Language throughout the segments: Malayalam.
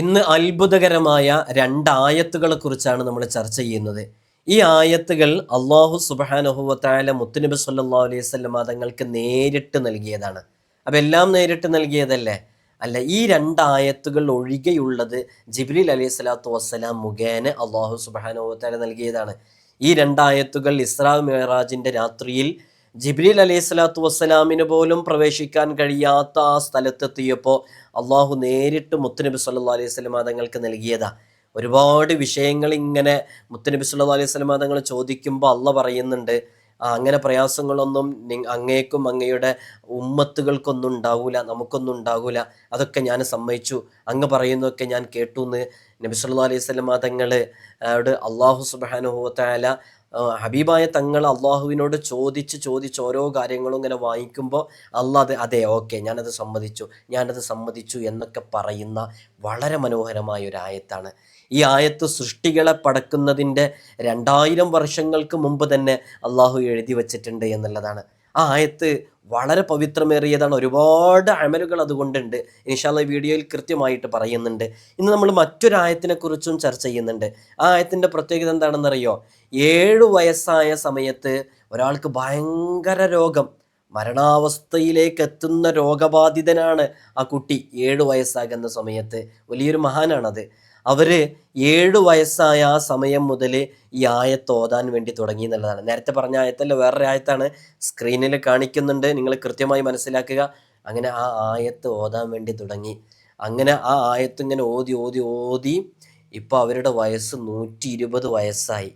ഇന്ന് അത്ഭുതകരമായ രണ്ടായത്തുകളെ കുറിച്ചാണ് നമ്മൾ ചർച്ച ചെയ്യുന്നത്. ഈ ആയത്തുകൾ അള്ളാഹു സുബാനുഹുവത്തായ മുത്തുനബി സല്ലാ അലൈഹി സ്വല്ലം തങ്ങൾക്ക് നേരിട്ട് നൽകിയതാണ്. അപ്പം എല്ലാം നേരിട്ട് നൽകിയതല്ലേ? അല്ല ഈ രണ്ടായത്തുകൾ ഒഴികെയുള്ളത് ജിബ്രീൽ അലൈഹി സ്വലാത്തു വസ്സലാം മുഖേന അള്ളാഹു സുബാനുഹുവത്തായ നൽകിയതാണ്. ഈ രണ്ടായത്തുകൾ ഇസ്രാ മെഹറാജിന്റെ രാത്രിയിൽ ജിബ്രീൽ അലൈഹി സ്വലാത്തു വസ്സലാമിന് പോലും പ്രവേശിക്കാൻ കഴിയാത്ത ആ സ്ഥലത്തെത്തിയപ്പോൾ അള്ളാഹു നേരിട്ട് മുത്തുനബി സല്ലാ അലൈഹി സ്വലം തങ്ങൾക്ക് നൽകിയതാ. ഒരുപാട് വിഷയങ്ങൾ ഇങ്ങനെ മുത്തുനബി സല്ലാ അലൈഹി സ്വലം തങ്ങൾ ചോദിക്കുമ്പോൾ അള്ള പറയുന്നുണ്ട്. അങ്ങനെ പ്രയാസങ്ങളൊന്നും അങ്ങേക്കും അങ്ങയുടെ ഉമ്മത്തുകൾക്കൊന്നും ഉണ്ടാവൂല നമുക്കൊന്നും ഉണ്ടാവൂല. അതൊക്കെ ഞാൻ സമ്മതിച്ചു. അങ്ങ് പറയുന്നതൊക്കെ ഞാൻ കേട്ടു എന്ന് നബി സല്ലാ അലൈഹി സ്വലം തങ്ങൾ അവിടെ അള്ളാഹു സുബാനുഹുവത്തായ ഹബീബായ തങ്ങൾ അള്ളാഹുവിനോട് ചോദിച്ച് ചോദിച്ച് ഓരോ കാര്യങ്ങളും ഇങ്ങനെ വാങ്ങിക്കുമ്പോൾ അള്ളാഹ് അത് അതെ ഓക്കെ ഞാനത് സമ്മതിച്ചു ഞാനത് സമ്മതിച്ചു എന്നൊക്കെ പറയുന്ന വളരെ മനോഹരമായ ഒരു ആയത്താണ്. ഈ ആയത്ത് സൃഷ്ടികളെ പടക്കുന്നതിന്റെ രണ്ടായിരം വർഷങ്ങൾക്ക് മുമ്പ് തന്നെ അള്ളാഹു എഴുതി വച്ചിട്ടുണ്ട് എന്നുള്ളതാണ്. ആ ആയത്ത് വളരെ പവിത്രമേറിയതാണ്. ഒരുപാട് അമലുകൾ അതുകൊണ്ടുണ്ട്. ഇൻഷാല്ല വീഡിയോയിൽ കൃത്യമായിട്ട് പറയുന്നുണ്ട്. ഇന്ന് നമ്മൾ മറ്റൊരു ആയത്തിനെ കുറിച്ചും ചർച്ച ചെയ്യുന്നുണ്ട്. ആ ആയത്തിന്റെ പ്രത്യേകത എന്താണെന്നറിയോ? ഏഴു വയസ്സായ സമയത്ത് ഒരാൾക്ക് ഭയങ്കര രോഗം. മരണാവസ്ഥയിലേക്ക് എത്തുന്ന രോഗബാധിതനാണ് ആ കുട്ടി. ഏഴു വയസ്സാകുന്ന സമയത്ത്. വലിയൊരു മഹാനാണത്. അവർ ഏഴ് വയസ്സായ ആ സമയം മുതൽ ഈ ആയത്ത് ഓതാൻ വേണ്ടി തുടങ്ങി എന്നുള്ളതാണ്. നേരത്തെ പറഞ്ഞ ആയത്തല്ല വേറൊരു ആയത്താണ്. സ്ക്രീനിൽ കാണിക്കുന്നുണ്ട്. നിങ്ങൾ കൃത്യമായി മനസ്സിലാക്കുക. അങ്ങനെ ആ ആയത്ത് ഓതാൻ വേണ്ടി തുടങ്ങി. അങ്ങനെ ആ ആയത്ത് ഇങ്ങനെ ഓതി ഓതി ഓതി ഇപ്പോൾ അവരുടെ വയസ്സ് നൂറ്റി ഇരുപത് വയസ്സായി.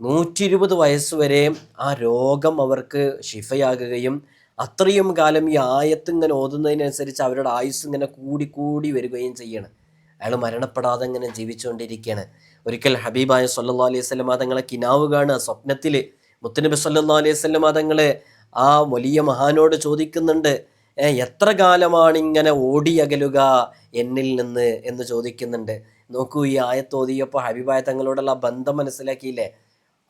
നൂറ്റി ഇരുപത് വയസ്സ് വരെ ആ രോഗം അവർക്ക് ശിഫയാകുകയും അത്രയും കാലം ഈ ആയത്ത് ഇങ്ങനെ ഓതുന്നതിനനുസരിച്ച് അവരുടെ ആയുസ് ഇങ്ങനെ കൂടി കൂടി വരികയും ചെയ്യണം. അയാൾ മരണപ്പെടാതെ ഇങ്ങനെ ജീവിച്ചുകൊണ്ടിരിക്കുകയാണ്. ഒരിക്കൽ ഹബീബായ സല്ലാ അലൈഹി സ്വലമ തങ്ങളെ കിനാവ് കാണുക സ്വപ്നത്തിൽ മുത്തനബി സല്ലാ അലൈഹി സ്വലമ തങ്ങളെ ആ വലിയ മഹാനോട് ചോദിക്കുന്നുണ്ട് എത്ര കാലമാണ് ഇങ്ങനെ ഓടിയകലുക എന്നിൽ നിന്ന്? എന്ന് ചോദിക്കുന്നുണ്ട്. നോക്കൂ ഈ ആയത്തോതിയപ്പോൾ ഹബീബായ തങ്ങളോടുള്ള ബന്ധം മനസ്സിലാക്കിയില്ലേ?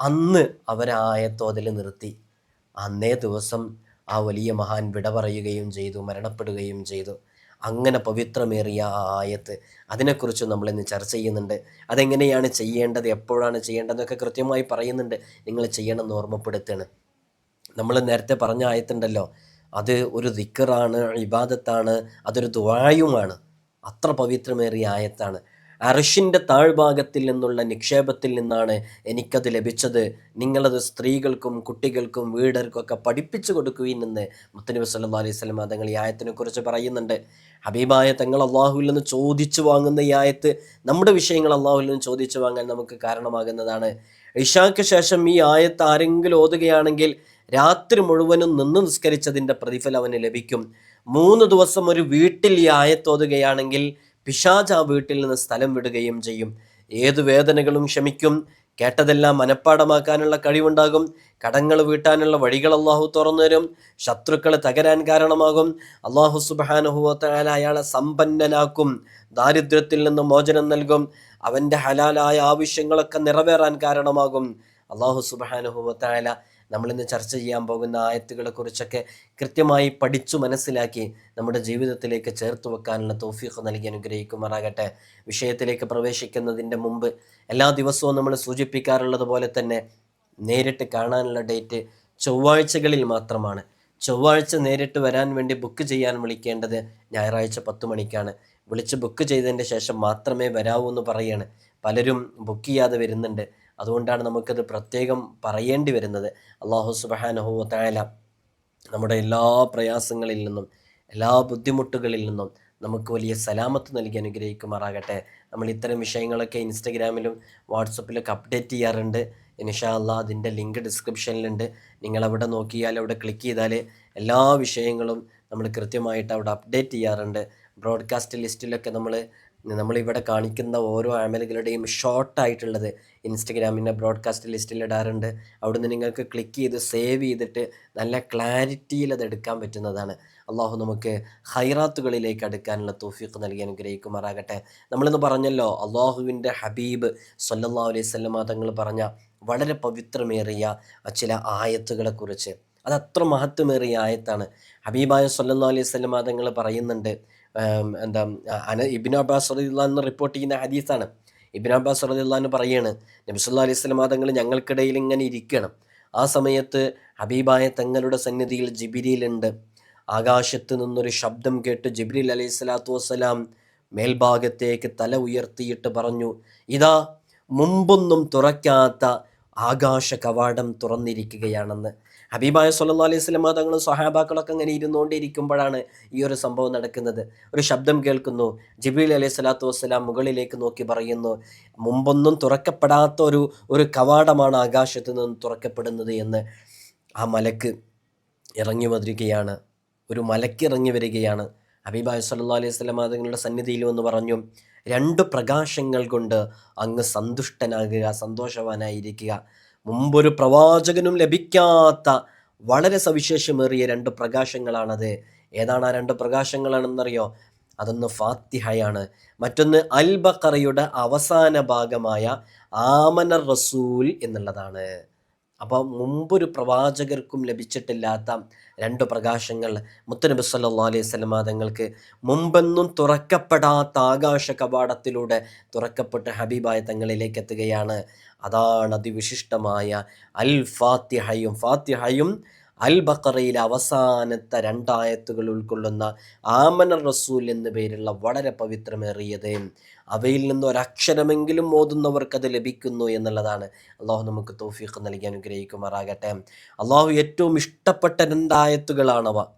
അന്ന് ആയത്തോതിൽ നിർത്തി. അന്നേ ദിവസം ആ വലിയ മഹാൻ വിട പറയുകയും ചെയ്തു മരണപ്പെടുകയും ചെയ്തു. അങ്ങനെ പവിത്രമേറിയ ആ ആയത്ത്. അതിനെക്കുറിച്ച് നമ്മൾ ഇന്ന് ചർച്ച ചെയ്യുന്നുണ്ട്. അതെങ്ങനെയാണ് ചെയ്യേണ്ടത്? എപ്പോഴാണ് ചെയ്യേണ്ടതെന്നൊക്കെ കൃത്യമായി പറയുന്നുണ്ട്. നിങ്ങൾ ചെയ്യണമെന്ന് ഓർമ്മപ്പെടുത്തുകയാണ് നമ്മൾ നേരത്തെ പറഞ്ഞ ആയത്തുണ്ടല്ലോ. അത് ഒരു ദിക്കറാണ് ഇബാദത്താണ് അതൊരു ദ്വായുമാണ് അത്ര പവിത്രമേറിയ ആയത്താണ്. അർഷിന്റെ താഴ്ഭാഗത്തിൽ നിന്നുള്ള നിക്ഷേപത്തിൽ നിന്നാണ് എനിക്കത് ലഭിച്ചത്. നിങ്ങളത് സ്ത്രീകൾക്കും കുട്ടികൾക്കും വീടർക്കൊക്കെ പഠിപ്പിച്ചു കൊടുക്കുകയും എന്ന് മുത്തനബി സല്ലാ അലൈഹി സ്വലം തങ്ങൾ ഈ ആയത്തിനെ കുറിച്ച് പറയുന്നുണ്ട്. ഹബീബായ തങ്ങൾ അള്ളാഹുവിൽ നിന്ന് ചോദിച്ചു വാങ്ങുന്ന ഈ ആയത്ത് നമ്മുടെ വിഷയങ്ങൾ അള്ളാഹുവിൽ നിന്ന് ചോദിച്ചു വാങ്ങാൻ നമുക്ക് കാരണമാകുന്നതാണ്. ഇഷാക്ക് ശേഷം ഈ ആയത്ത് ആരെങ്കിലും ഓതുകയാണെങ്കിൽ രാത്രി മുഴുവനും നിന്ന് നിസ്കരിച്ചതിന്റെ പ്രതിഫലം അവന് ലഭിക്കും. മൂന്ന് ദിവസം ഒരു വീട്ടിൽ ഈ ആയത്തോതുകയാണെങ്കിൽ പിശാജ് ആ വീട്ടിൽ നിന്ന് സ്ഥലം വിടുകയും ചെയ്യും. ഏതു വേദനകളും ക്ഷമിക്കും കേട്ടതെല്ലാം മനഃപ്പാടമാക്കാനുള്ള കഴിവുണ്ടാകും. കടങ്ങൾ വീട്ടാനുള്ള വഴികൾ അള്ളാഹു തുറന്നു തരും. ശത്രുക്കൾ തകരാൻ കാരണമാകും. അള്ളാഹു സുബാനുഹുവത്തായ അയാളെ സമ്പന്നനാക്കും. ദാരിദ്ര്യത്തിൽ നിന്ന് മോചനം നൽകും. അവന്റെ ഹലാലായ ആവശ്യങ്ങളൊക്കെ നിറവേറാൻ കാരണമാകും. അള്ളാഹു സുബാനുഹുവത്തായ നമ്മളിന്ന് ചർച്ച ചെയ്യാൻ പോകുന്ന ആയത്തുകളെ കുറിച്ചൊക്കെ കൃത്യമായി പഠിച്ചു മനസ്സിലാക്കി നമ്മുടെ ജീവിതത്തിലേക്ക് ചേർത്ത് വെക്കാനുള്ള തോഫീഖ് നൽകി അനുഗ്രഹിക്കുമാറാകട്ടെ. വിഷയത്തിലേക്ക് പ്രവേശിക്കുന്നതിന്റെ മുമ്പ് എല്ലാ ദിവസവും നമ്മൾ സൂചിപ്പിക്കാറുള്ളത് പോലെ തന്നെ നേരിട്ട് കാണാനുള്ള ഡേറ്റ് ചൊവ്വാഴ്ചകളിൽ മാത്രമാണ്. ചൊവ്വാഴ്ച നേരിട്ട് വരാൻ വേണ്ടി ബുക്ക് ചെയ്യാൻ വിളിക്കേണ്ടത് ഞായറാഴ്ച പത്ത് മണിക്കാണ്. വിളിച്ച് ബുക്ക് ചെയ്തതിന്റെ ശേഷം മാത്രമേ വരാവൂ എന്ന് പറയാണ്. പലരും ബുക്ക് ചെയ്യാതെ വരുന്നുണ്ട്. അതുകൊണ്ടാണ് നമുക്കത് പ്രത്യേകം പറയേണ്ടി വരുന്നത്. അള്ളാഹു സുബാനഹു തായാല നമ്മുടെ എല്ലാ പ്രയാസങ്ങളിൽ നിന്നും എല്ലാ ബുദ്ധിമുട്ടുകളിൽ നിന്നും നമുക്ക് വലിയ സലാമത്ത് നൽകി അനുഗ്രഹിക്കുമാറാകട്ടെ. നമ്മൾ ഇത്തരം വിഷയങ്ങളൊക്കെ ഇൻസ്റ്റഗ്രാമിലും വാട്സപ്പിലൊക്കെ അപ്ഡേറ്റ് ചെയ്യാറുണ്ട്. ഇൻഷാ അല്ല അതിന്റെ ലിങ്ക് ഡിസ്ക്രിപ്ഷനിലുണ്ട്. നിങ്ങൾ അവിടെ നോക്കിയാൽ അവിടെ ക്ലിക്ക് ചെയ്താൽ എല്ലാ വിഷയങ്ങളും നമ്മൾ കൃത്യമായിട്ട് അവിടെ അപ്ഡേറ്റ് ചെയ്യാറുണ്ട്. ബ്രോഡ്കാസ്റ്റ് ലിസ്റ്റിലൊക്കെ നമ്മൾ നമ്മളിവിടെ കാണിക്കുന്ന ഓരോ ആമലുകളുടെയും ഷോർട്ടായിട്ടുള്ളത് ഇൻസ്റ്റഗ്രാമിന്റെ ബ്രോഡ്കാസ്റ്റ് ലിസ്റ്റിൽ ഇടാറുണ്ട് അവിടുന്ന് നിങ്ങൾക്ക് ക്ലിക്ക് ചെയ്ത് സേവ് ചെയ്തിട്ട് നല്ല ക്ലാരിറ്റിയിൽ അത് എടുക്കാൻ പറ്റുന്നതാണ്. അള്ളാഹു നമുക്ക് ഹൈറാത്തുകളിലേക്ക് അടുക്കാനുള്ള തോഫീഖ് നൽകി അനുഗ്രഹിക്കുമാറാകട്ടെ. നമ്മളിന്ന് പറഞ്ഞല്ലോ അള്ളാഹുവിന്റെ ഹബീബ് സല്ലാ അലൈഹി തങ്ങൾ പറഞ്ഞ വളരെ പവിത്രമേറിയ ചില ആയത്തുകളെക്കുറിച്ച്. അത് അത്ര മഹത്വമേറിയ ആയത്താണ്. ഹബീബായ സല്ലാ അലൈഹി തങ്ങൾ പറയുന്നുണ്ട് എന്താ അന ഇബിൻ അബ്ബാസ് റളിയല്ലാഹു റിപ്പോർട്ട് ചെയ്യുന്ന ഹദീസാണ്. ഇബിൻ അബ്ബാസ് റളിയല്ലാഹു പറയാണ് നബി സല്ലല്ലാഹു അലൈഹി വസല്ലം തങ്ങൾ ഞങ്ങൾക്കിടയിൽ ഇങ്ങനെ ഇരിക്കണം. ആ സമയത്ത് ഹബീബായ തങ്ങളുടെ സന്നിധിയിൽ ജിബിരിയിലുണ്ട് ആകാശത്ത് നിന്നൊരു ശബ്ദം കേട്ട് ജിബ്രീൽ അലൈഹി സ്വലാത്തു വസ്സലാം മേൽഭാഗത്തേക്ക് തല ഉയർത്തിയിട്ട് പറഞ്ഞു ഇതാ മുമ്പൊന്നും തുറക്കാത്ത ആകാശ കവാടം തുറന്നിരിക്കുകയാണെന്ന്. ഹബീബായ സല്ലാ അലൈഹി സ്വലമ തങ്ങളും സഹാബാക്കളൊക്കെ അങ്ങനെ ഇരുന്നുകൊണ്ടിരിക്കുമ്പോഴാണ് ഈ ഒരു സംഭവം നടക്കുന്നത്. ഒരു ശബ്ദം കേൾക്കുന്നു. ജിബീൽ അലൈഹി സ്വലാത്തു വസ്സലാം മുകളിലേക്ക് നോക്കി പറയുന്നു മുമ്പൊന്നും തുറക്കപ്പെടാത്ത ഒരു ഒരു കവാടമാണ് ആകാശത്ത് നിന്ന് തുറക്കപ്പെടുന്നത് എന്ന്. ആ മലക്ക് ഇറങ്ങി വരികയാണ്. ഒരു മലക്ക് ഇറങ്ങി വരികയാണ്. ഹബീബായ സല്ലാ അലൈഹി സ്വലമ തങ്ങളുടെ സന്നിധിയിൽ വന്ന് പറഞ്ഞു രണ്ട് പ്രകാശങ്ങൾ കൊണ്ട് അങ്ങ് സന്തുഷ്ടനാകുക സന്തോഷവാനായിരിക്കുക. മുമ്പൊരു പ്രവാചകനും ലഭിക്കാത്ത വളരെ സവിശേഷമേറിയ രണ്ട് പ്രകാശങ്ങളാണത്. ഏതാണ് ആ രണ്ട് പ്രകാശങ്ങളാണെന്നറിയോ? അതൊന്ന് ഫാത്തിഹയാണ്. മറ്റൊന്ന് അൽ ബക്കറയുടെ അവസാന ഭാഗമായ ആമന റസൂൽ എന്നുള്ളതാണ്. അപ്പോൾ മുമ്പൊരു പ്രവാചകർക്കും ലഭിച്ചിട്ടില്ലാത്ത രണ്ട് പ്രകാശങ്ങൾ മുത്തനബി സല്ലാ അലൈഹി സ്വലമ തങ്ങൾക്ക് മുമ്പെന്നും തുറക്കപ്പെടാത്ത ആകാശ കവാടത്തിലൂടെ തുറക്കപ്പെട്ട ഹബീബായ തങ്ങളിലേക്ക് എത്തുകയാണ്. അതാണ് അതിവിശിഷ്ടമായ അൽ ഫാത്തിഹയും ഫാത്തിഹയും അൽ ബക്കറയിലെ അവസാനത്തെ രണ്ടായത്തുകൾ ഉൾക്കൊള്ളുന്ന ആമന റസൂൽ എന്ന പേരുള്ള വളരെ പവിത്രമേറിയത്. അവയിൽ നിന്ന് ഒരക്ഷരമെങ്കിലും ഓതുന്നവർക്ക് അത് ലഭിക്കുന്നു എന്നുള്ളതാണ്. അള്ളാഹു നമുക്ക് തോഫീഖ് നൽകി അനുഗ്രഹിക്കുമാറാകട്ടെ. അള്ളാഹു ഏറ്റവും ഇഷ്ടപ്പെട്ട രണ്ടായത്തുകളാണവ.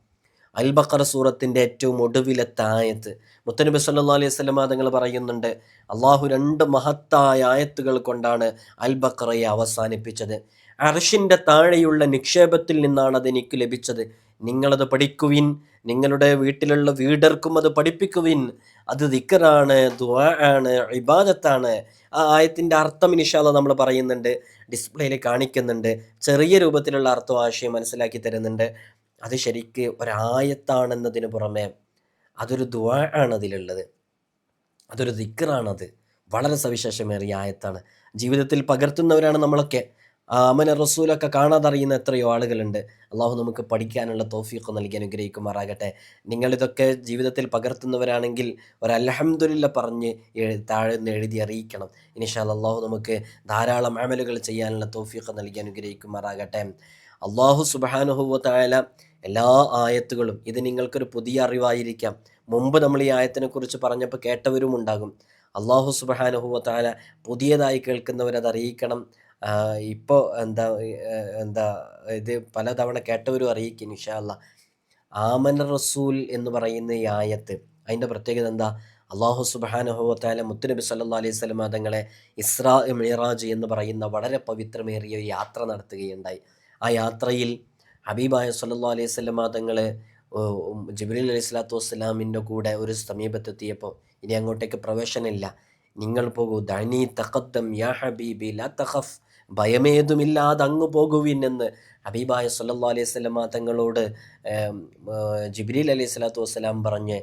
അൽ ബക്കറ സൂറത്തിന്റെ ഏറ്റവും ഒടുവിലത്തെ ആയത്ത് മുത്തനബി സല്ലാ അലൈഹി സ്വലമ തങ്ങൾ പറയുന്നുണ്ട് അള്ളാഹു രണ്ട് മഹത്തായ ആയത്തുകൾ കൊണ്ടാണ് അൽ ബക്കറയെ അവസാനിപ്പിച്ചത്. അർഷിന്റെ താഴെയുള്ള നിക്ഷേപത്തിൽ നിന്നാണ് അത് എനിക്ക് ലഭിച്ചത്. നിങ്ങളത് പഠിക്കുവിൻ നിങ്ങളുടെ വീട്ടിലുള്ള വീടർക്കും അത് പഠിപ്പിക്കുവിൻ. അത് ദിക്കറാണ് ദ്വാ ആണ് ഇബാദത്താണ്. ആ ആയത്തിന്റെ അർത്ഥം ഇനിഷാല നമ്മൾ പറയുന്നുണ്ട് ഡിസ്പ്ലേയിൽ കാണിക്കുന്നുണ്ട് ചെറിയ രൂപത്തിലുള്ള അർത്ഥം ആശയം മനസ്സിലാക്കി തരുന്നുണ്ട്. അത് ശരിക്ക് ഒരായത്താണെന്നതിന് പുറമെ അതൊരു ദുആ ആണ് അതിലുള്ളത് അതൊരു ദിക്കറാണത് വളരെ സവിശേഷമേറിയ ആയത്താണ്. ജീവിതത്തിൽ പകർത്തുന്നവരാണ് നമ്മളൊക്കെ. അമന റസൂലൊക്കെ കാണാതറിയുന്ന എത്രയോ ആളുകളുണ്ട്. അള്ളാഹു നമുക്ക് പഠിക്കാനുള്ള തോഫീഖ് നൽകി അനുഗ്രഹിക്കുമാറാകട്ടെ. നിങ്ങളിതൊക്കെ ജീവിതത്തിൽ പകർത്തുന്നവരാണെങ്കിൽ ഒരു പറഞ്ഞ് താഴെ നിന്ന് എഴുതി അറിയിക്കണം. ഇനിഷാൽ അള്ളാഹു നമുക്ക് ധാരാളം അമലുകൾ ചെയ്യാനുള്ള തോഫീഖ് നൽകി അനുഗ്രഹിക്കുമാറാകട്ടെ. അള്ളാഹു സുബാനുഹുവത്തായ എല്ലാ ആയത്തുകളും ഇത് നിങ്ങൾക്കൊരു പുതിയ അറിവായിരിക്കാം. മുമ്പ് നമ്മൾ ഈ ആയത്തിനെ കുറിച്ച് പറഞ്ഞപ്പോൾ കേട്ടവരും ഉണ്ടാകും. അള്ളാഹു സുബാനുഹുവത്താല പുതിയതായി കേൾക്കുന്നവരത് അറിയിക്കണം. ഇപ്പോൾ എന്താ എന്താ ഇത് പലതവണ കേട്ടവരും അറിയിക്കും ഇൻഷാല്ല ആമൻ റസൂൽ എന്ന് പറയുന്ന ഈ ആയത്ത് അതിന്റെ പ്രത്യേകത എന്താ? അള്ളാഹു സുബാനുഹുവത്തായ മുത്തുനബി സല്ലാ അലൈഹി സ്വലമ തങ്ങളെ ഇസ്രാ മിറാജ് എന്ന് പറയുന്ന വളരെ പവിത്രമേറിയ ഒരു യാത്ര നടത്തുകയുണ്ടായി. ആ യാത്രയിൽ ഹബീബായ സല്ലാ അലൈഹി സ്വലം തങ്ങൾ ജിബ്രീൽ അലൈഹി സ്വലാത്തു വസ്സലാമിന്റെ കൂടെ ഒരു സമീപത്തെത്തിയപ്പോൾ ഇനി അങ്ങോട്ടേക്ക് പ്രവേശനമില്ല. നിങ്ങൾ പോകൂ. ദനി തഖത്തം യാ ഹബീബി ലാ തഖഫ്. ഭയമേതുമില്ലാതെ അങ്ങ് പോകുവിൻ എന്ന് ഹബീബായ സല്ലാ അലൈഹി സ്വലമ തങ്ങളോട് ജിബ്രീൽ അലൈഹി സ്വലാത്തു വസ്സലാം പറഞ്ഞ്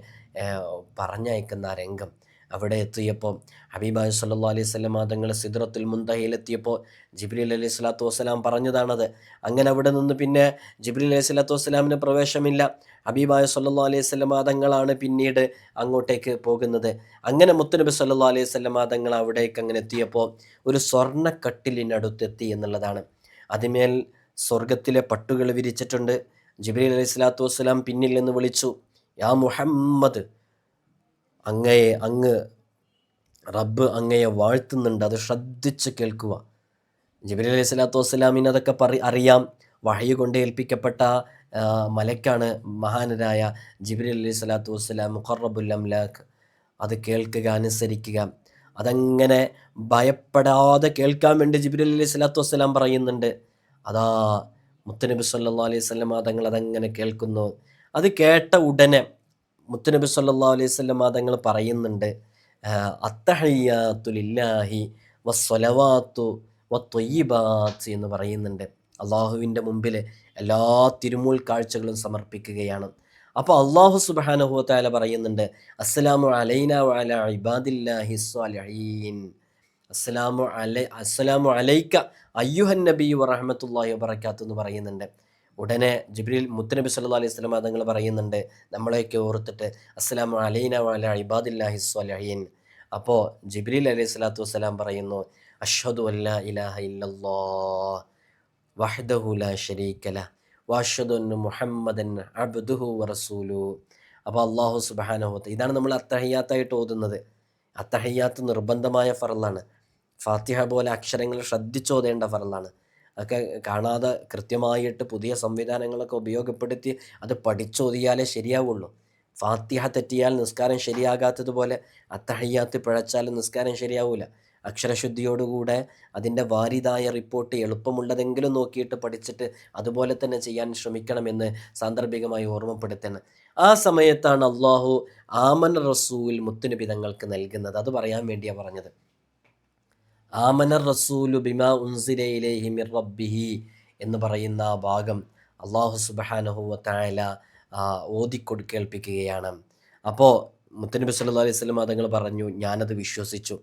പറഞ്ഞയക്കുന്ന രംഗം. അവിടെ എത്തിയപ്പോൾ ഹബീബായ സല്ലാ അലൈഹി സ്വലമ തങ്ങൾ സിദ്റത്തുൽ മുന്തഹയിലെത്തിയപ്പോൾ ജിബ്രീൽ അലൈഹി സ്വലാത്തു വസ്സലാം പറഞ്ഞതാണത്. അങ്ങനെ അവിടെ നിന്ന് പിന്നെ ജിബ്രീൽ അലൈഹി സ്വലാത്തു വസ്സലാമിന് പ്രവേശമില്ല. ഹബീബായ സല്ലാ അലൈഹി സ്വലമാതങ്ങളാണ് പിന്നീട് അങ്ങോട്ടേക്ക് പോകുന്നത്. അങ്ങനെ മുത്തുനബി സല്ലാ അലൈഹി സ്വലമാതങ്ങൾ അവിടേക്ക് അങ്ങനെ എത്തിയപ്പോൾ ഒരു സ്വർണക്കട്ടിലിനടുത്തെത്തി എന്നുള്ളതാണ്. അതിമേൽ സ്വർഗത്തിലെ പട്ടുകൾ വിരിച്ചിട്ടുണ്ട്. ജിബ്രീൽ അലൈഹി സ്വലാത്തു വസ്സലാം പിന്നിൽ നിന്ന് വിളിച്ചു യാ മുഹമ്മദ് അങ്ങയെ അങ്ങ് റബ്ബ് അങ്ങയെ വാഴ്ത്തുന്നുണ്ട്. അത് ശ്രദ്ധിച്ച് കേൾക്കുക. ജബിലി അലൈഹി സ്വലാത്തു വസ്സലാമിന് അതൊക്കെ പറ അറിയാം. വഹയ് കൊണ്ട് ഏൽപ്പിക്കപ്പെട്ട മലക്കാണ് മഹാനരായ ജിബ്രീൽ അലൈഹി സ്വലാത്തു വസ്സലാം മുഖറബുൽ അത് കേൾക്കുക അനുസരിക്കുക. അതങ്ങനെ ഭയപ്പെടാതെ കേൾക്കാൻ വേണ്ടി ജിബിലി അലൈഹി സ്വലാത്തു വസ്സലാം പറയുന്നുണ്ട്. അതാ മുത്തനബി സല്ലാ അലൈഹി സ്വലം തങ്ങൾ അതങ്ങനെ കേൾക്കുന്നു. അത് കേട്ട ഉടനെ മുത്തനബി സല്ലാ അലൈഹി സ്വലം തങ്ങൾ പറയുന്നുണ്ട് അത്തഹയ്യാത്തുലില്ലാഹി വസ്വലവാത്തു വത്തൊയ്യബാത്ത് എന്ന് പറയുന്നുണ്ട്. അള്ളാഹുവിന്റെ മുമ്പിൽ എല്ലാ തിരുമൂൽ കാഴ്ചകളും സമർപ്പിക്കുകയാണ്. അപ്പോൾ അള്ളാഹു സുബാനഹുത്താല പറയുന്നുണ്ട് അസ്സലാമു അലൈന അല ഇബാദില്ലാഹി സ്വാലിഹീൻ അസ്സലാമു അലൈ അസ്സലാമു അലൈക്ക അയ്യുഹൻ നബി വറഹമത്തുല്ലാഹി വബറക്കാത്തു എന്ന് പറയുന്നുണ്ട്. ഉടനെ ജിബ്രീൽ മുത്തനബി സല്ലു അലൈഹി വസല്ലം തങ്ങൾ പറയുന്നുണ്ട് നമ്മളെയൊക്കെ ഓർത്തിട്ട് അസ്സലാം അലൈന വഅല ഇബാദില്ലാഹി സ്വലഹീൻ അപ്പോൾ ജിബ്രീൽ അലൈഹി സ്വലാത്തു വസ്സലാം പറയുന്നു അഷ്ഹദു അല്ലാ ഇലാഹ ഇല്ലല്ലാഹ് വഹദഹുല ലാ ശരീക ലഹ് വഅഷ്ഹദു അന്ന മുഹമ്മദൻ അബ്ദുഹു വറസൂലു അപ്പോൾ അള്ളാഹു സുബ്ഹാനഹു ഇതാണ് നമ്മൾ അത്തഹയ്യാത്തായിട്ട് ഓതുന്നത്. അത്തഹയ്യാത്ത് നിർബന്ധമായ ഫറലാണ് ഫാത്തിഹ പോലെ അക്ഷരങ്ങൾ ശ്രദ്ധിച്ചോതേണ്ട ഫറലാണ് അതൊക്കെ കാണാതെ കൃത്യമായിട്ട് പുതിയ സംവിധാനങ്ങളൊക്കെ ഉപയോഗപ്പെടുത്തി അത് പഠിച്ചോതിയാലേ ശരിയാവുള്ളൂ. ഫാത്തിഹ തെറ്റിയാൽ നിസ്കാരം ശരിയാകാത്തതുപോലെ അത്തഹയ്യാത്ത് പിഴച്ചാൽ നിസ്കാരം ശരിയാവില്ല അക്ഷരശുദ്ധിയോടുകൂടെ അതിന്റെ വാരിതായ റിപ്പോർട്ട് എളുപ്പമുള്ളതെങ്കിലും നോക്കിയിട്ട് പഠിച്ചിട്ട് അതുപോലെ തന്നെ ചെയ്യാൻ ശ്രമിക്കണമെന്ന് സാന്ദർഭികമായി ഓർമ്മപ്പെടുത്തണം. ആ സമയത്താണ് അള്ളാഹു ആമൻ റസൂൽ മുത്തുനബി തങ്ങൾക്ക് നൽകുന്നത്. അത് പറയാൻ വേണ്ടിയാണ് പറഞ്ഞത്. ആമനർ റസൂലു ബിമാ ഉൻസിലയിലേഹി മിർ റബ്ബിഹി എന്ന് പറയുന്ന ഭാഗം അള്ളാഹു സുബഹാനഹുവ തായാല ഓതിക്കൊടുക്കേൽപ്പിക്കുകയാണ് അപ്പോൾ മുത്തനബി സല്ലു അലൈഹി സ്വലം അതങ്ങൾ പറഞ്ഞു ഞാനത് വിശ്വസിച്ചു.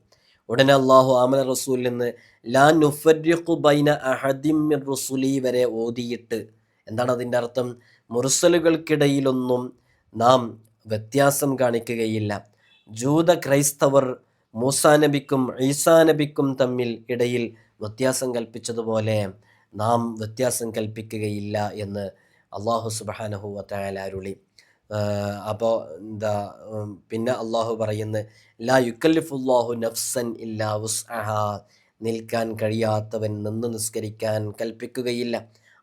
ഉടനെ അള്ളാഹു ആമന റസൂലിൽ നിന്ന് ലാ നുഫരിഖു ബൈന അഹദിം റുസുലി വരെ ഓതിയിട്ട് എന്താണ് അതിന്റെ അർത്ഥം? മുറുസലുകൾക്കിടയിലൊന്നും നാം വ്യത്യാസം കാണിക്കുകയില്ല. ജൂത ക്രൈസ്തവർ മൂസാ നബിക്കും ഈസാ നബിക്കും തമ്മിൽ ഇടയിൽ വ്യത്യാസം കൽപ്പിച്ചതുപോലെ നാം വ്യത്യാസം കൽപ്പിക്കുകയില്ല എന്ന് അള്ളാഹു സുബാനഹു അരുളി. അപ്പോൾ എന്താ പിന്നെ അള്ളാഹു പറയുന്നത് ലാ യുക്കല്ലിഫുല്ലാഹു നഫ്സൻ ഇല്ലാ വുസ്അഹ. നിൽക്കാൻ കഴിയാത്തവൻ നിന്ന് നിസ്കരിക്കാൻ കൽപ്പിക്കുകയില്ല.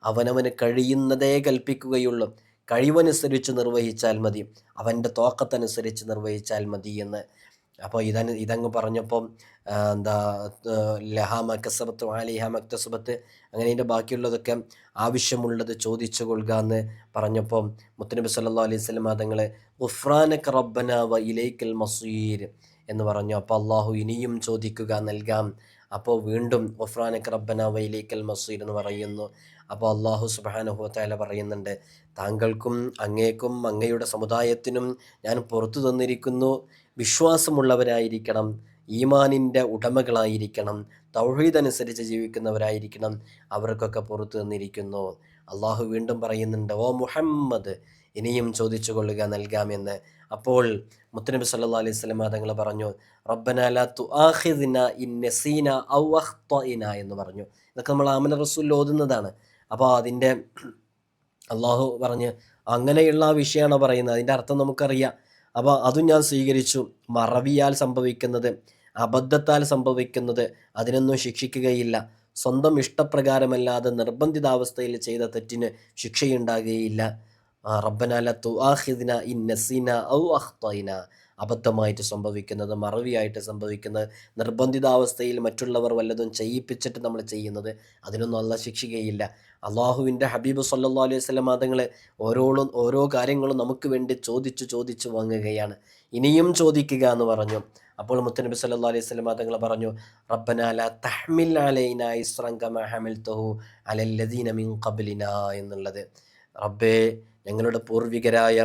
അവനവന് കഴിയുന്നതേ കൽപ്പിക്കുകയുള്ളൂ. കഴിവനുസരിച്ച് നിർവഹിച്ചാൽ മതി. അവന്റെ തോക്കത്തനുസരിച്ച് നിർവഹിച്ചാൽ മതി എന്ന് അപ്പോൾ ഇതന് ഇതങ്ങ് പറഞ്ഞപ്പം എന്താ ലഹാ മക്കസബത്ത് ആലിഹ മക്തസബത്ത് അങ്ങനെ ഇതിന്റെ ബാക്കിയുള്ളതൊക്കെ ആവശ്യമുള്ളത് ചോദിച്ചു കൊള്ളുക എന്ന് പറഞ്ഞപ്പം മുത്തനബി സല്ലാ അലൈഹി സ്വലം തങ്ങൾ ഉഫ്രാനക റബ്ബന വ ഇലൈക്കൽ മസീർ എന്ന് പറഞ്ഞു. അപ്പോൾ അള്ളാഹു ഇനിയും ചോദിക്കുക നൽകാം. അപ്പോൾ വീണ്ടും റബ്ബന വ ഇലൈക്കൽ മസീർ എന്ന് പറയുന്നു. അപ്പോൾ അള്ളാഹു സുബ്ഹാനഹു തആല പറയുന്നുണ്ട് താങ്കൾക്കും അങ്ങേക്കും അങ്ങയുടെ സമുദായത്തിനും ഞാൻ പുറത്തു തന്നിരിക്കുന്നു. വിശ്വാസമുള്ളവരായിരിക്കണം ഈമാനിന്റെ ഉടമകളായിരിക്കണം തൗഹീദനുസരിച്ച് ജീവിക്കുന്നവരായിരിക്കണം അവർക്കൊക്കെ പുറത്തു നിന്നിരിക്കുന്നു. അള്ളാഹു വീണ്ടും പറയുന്നുണ്ട് ഓ മുഹമ്മദ് ഇനിയും ചോദിച്ചു കൊള്ളുക നൽകാമെന്ന്. അപ്പോൾ മുത്തനബി സല്ലാ അലൈഹി സ്വലമ തങ്ങൾ പറഞ്ഞു എന്ന് പറഞ്ഞു. ഇതൊക്കെ നമ്മൾ ആമന റസൂൽ ഓതുന്നതാണ്. അപ്പോൾ അതിന്റെ അള്ളാഹു പറഞ്ഞ് അങ്ങനെയുള്ള ആ വിഷയമാണ് പറയുന്നത്. അതിന്റെ അർത്ഥം നമുക്കറിയാം. അപ്പോൾ അതും ഞാൻ സ്വീകരിച്ചു. മറവിയാൽ സംഭവിക്കുന്നത് അബദ്ധത്താൽ സംഭവിക്കുന്നത് അതിനൊന്നും ശിക്ഷിക്കുകയില്ല. സ്വന്തം ഇഷ്ടപ്രകാരമല്ലാതെ നിർബന്ധിതാവസ്ഥയിൽ ചെയ്ത തെറ്റിന് ശിക്ഷയുണ്ടാകുകയില്ല. റബ്ബനാല തുഹിദിന ഇൻ നസീന ഔ അഖ്തൈന. അബദ്ധമായിട്ട് സംഭവിക്കുന്നത് മറവിയായിട്ട് സംഭവിക്കുന്നത് നിർബന്ധിതാവസ്ഥയിൽ മറ്റുള്ളവർ വല്ലതും ചെയ്യിപ്പിച്ചിട്ട് നമ്മൾ ചെയ്യുന്നത് അതിനൊന്നും അല്ല ശിക്ഷിക്കുകയില്ല. അള്ളാഹുവിന്റെ ഹബീബ് സല്ലാ അലൈഹി സ്വലം മതങ്ങൾ ഓരോളും ഓരോ കാര്യങ്ങളും നമുക്ക് വേണ്ടി ചോദിച്ചു ചോദിച്ചു വാങ്ങുകയാണ്. ഇനിയും ചോദിക്കുക എന്ന് പറഞ്ഞു. അപ്പോൾ മുത്തനബി സല്ലാ അലൈഹി സ്വലം മാതങ്ങൾ പറഞ്ഞു റബ്ബനാല തഹ്മിൽ അലൈന മിൻ എന്നുള്ളത്. റബ്ബേ ഞങ്ങളുടെ പൂർവികരായ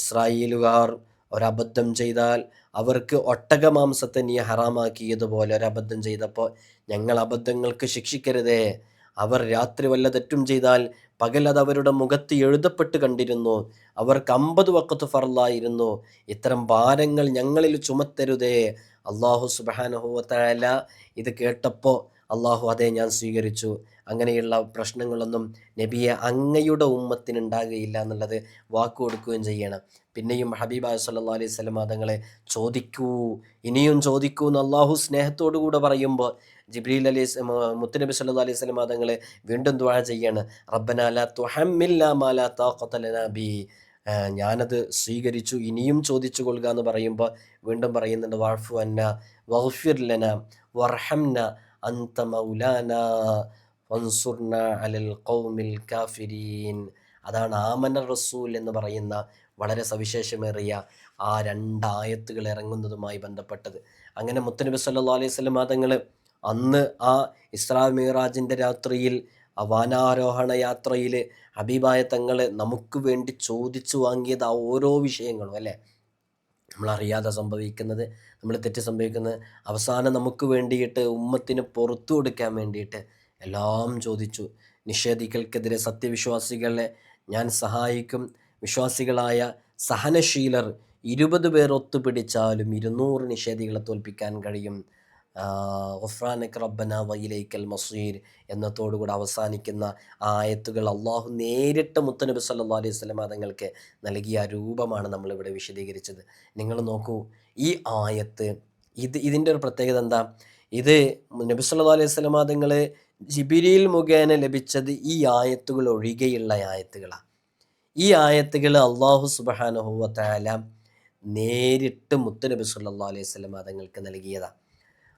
ഇസ്രായേലുകാർ ഒരബദ്ധം ചെയ്താൽ അവർക്ക് ഒട്ടകമാംസത്തെ നീ ഹറാമാക്കിയതുപോലെ ഒരബദ്ധം ചെയ്തപ്പോൾ ഞങ്ങൾ അബദ്ധങ്ങൾക്ക് ശിക്ഷിക്കരുതേ. അവർ രാത്രി വല്ല തെറ്റും ചെയ്താൽ പകൽ അത് അവരുടെ മുഖത്ത് എഴുതപ്പെട്ട് കണ്ടിരുന്നു. അവർക്ക് അമ്പത് വക്കത്ത് ഫറലായിരുന്നു ഇത്തരം ഭാരങ്ങൾ ഞങ്ങളിൽ ചുമത്തരുതേ. അള്ളാഹു സുബാനുഹുവല ഇത് കേട്ടപ്പോൾ അള്ളാഹു അതേ ഞാൻ സ്വീകരിച്ചു. അങ്ങനെയുള്ള പ്രശ്നങ്ങളൊന്നും നബിയെ അങ്ങയുടെ ഉമ്മത്തിനുണ്ടാകുകയില്ല എന്നുള്ളത് വാക്ക് കൊടുക്കുകയും ചെയ്യണം. പിന്നെയും ഹബീബ സല്ലാ അലൈഹി സ്വലം തങ്ങളെ ചോദിക്കൂ. ഇനിയും ചോദിക്കൂ എന്ന് അള്ളാഹു സ്നേഹത്തോടു കൂടെ പറയുമ്പോൾ ജിബ്രീൽ അലൈഹി മുത്തനബി സല്ലു അലൈഹി സ്വലം തങ്ങളെ വീണ്ടും ദുആ ചെയ്യാണ്. റബ്ബനാല ഞാനത് സ്വീകരിച്ചു ഇനിയും ചോദിച്ചു കൊള്ളുക എന്ന് പറയുമ്പോൾ വീണ്ടും പറയുന്നുണ്ട് വാഫു അന്ന വഗ്ഫിർ ലന വർഹംന അന്ത മൗലാന വൻസുർന അലൽ കൗമിൽ കാഫിരീൻ. അതാണ് ആമന റസൂൽ എന്ന് പറയുന്ന വളരെ സവിശേഷമേറിയ ആ രണ്ടായത്തുകൾ ഇറങ്ങുന്നതുമായി ബന്ധപ്പെട്ടത്. അങ്ങനെ മുത്തനബി സല്ലാ അലൈഹി സ്വലം തങ്ങൾ അന്ന് ആ ഇസ്രാ മീറാജിന്റെ രാത്രിയിൽ ആ വാനാരോഹണ യാത്രയിൽ ഹബീബായ തങ്ങൾ നമുക്ക് വേണ്ടി ചോദിച്ചു വാങ്ങിയത് ആ ഓരോ വിഷയങ്ങളും അല്ലേ? നമ്മളറിയാതെ സംഭവിക്കുന്നത് നമ്മൾ തെറ്റ് സംഭവിക്കുന്നത്. അവസാനം നമുക്ക് വേണ്ടിയിട്ട് ഉമ്മത്തിന് പുറത്തു കൊടുക്കാൻ വേണ്ടിയിട്ട് എല്ലാം ചോദിച്ചു. നിഷേധികൾക്കെതിരെ സത്യവിശ്വാസികളെ ഞാൻ സഹായിക്കും. വിശ്വാസികളായ സഹനശീലർ ഇരുപത് പേർ ഒത്തുപിടിച്ചാലും ഇരുന്നൂറ് നിഷേധികളെ തോൽപ്പിക്കാൻ കഴിയും. ഒഫ്രാനക് റബ്ബന വയിലേക്കൽ മസീർ എന്നതോടുകൂടി അവസാനിക്കുന്ന ആ ആയത്തുകൾ അള്ളാഹു നേരിട്ട് മുത്തനബി സല്ലാ അലൈഹി സ്വലം തങ്ങൾക്ക് നൽകിയ രൂപമാണ് നമ്മളിവിടെ വിശദീകരിച്ചത്. നിങ്ങൾ നോക്കൂ ഈ ആയത്ത് ഇത് ഇതിന്റെ ഒരു പ്രത്യേകത എന്താ? ഇത് നബി സല്ലാ അലൈഹി സ്വലം തങ്ങൾ ജിബിരിയിൽ മുഖേന ലഭിച്ചത് ഈ ആയത്തുകൾ ഒഴികെയുള്ള ആയത്തുകളാണ് ഈ ആയത്തുകൾ അള്ളാഹു സുബാനുഹുവല നേരിട്ട് മുത്തനബി സല്ലാ അലൈഹി സ്വലം തങ്ങൾക്ക് നൽകിയതാണ്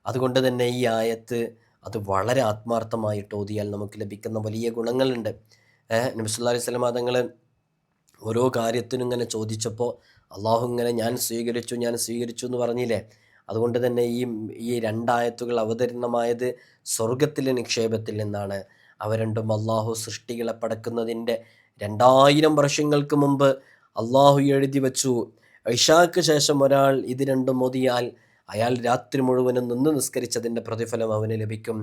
അതുകൊണ്ട് തന്നെ ഈ ആയത്ത് അത് വളരെ ആത്മാർത്ഥമായിട്ട് ഓതിയാൽ നമുക്ക് ലഭിക്കുന്ന വലിയ ഗുണങ്ങളുണ്ട്. നബിസ്വല്ലാ അലൈഹി സ്വലം തങ്ങൾ ഓരോ കാര്യത്തിനും ഇങ്ങനെ ചോദിച്ചപ്പോൾ അള്ളാഹു ഇങ്ങനെ ഞാൻ സ്വീകരിച്ചു ഞാൻ സ്വീകരിച്ചു എന്ന് പറഞ്ഞില്ലേ? അതുകൊണ്ട് തന്നെ ഈ ഈ രണ്ടായത്തുകൾ അവതരണമായത് സ്വർഗത്തിലെ നിക്ഷേപത്തിൽ നിന്നാണ്. അവ രണ്ടും അള്ളാഹു സൃഷ്ടികളെ പടക്കുന്നതിന്റെ രണ്ടായിരം വർഷങ്ങൾക്ക് മുമ്പ് അള്ളാഹു എഴുതി വച്ചു. ഐഷാക്ക് ശേഷം ഒരാൾ ഇത് രണ്ടും മോദിയാൽ അയാൾ രാത്രി മുഴുവനും നിന്ന് നിസ്കരിച്ചതിന്റെ പ്രതിഫലം അവന് ലഭിക്കും.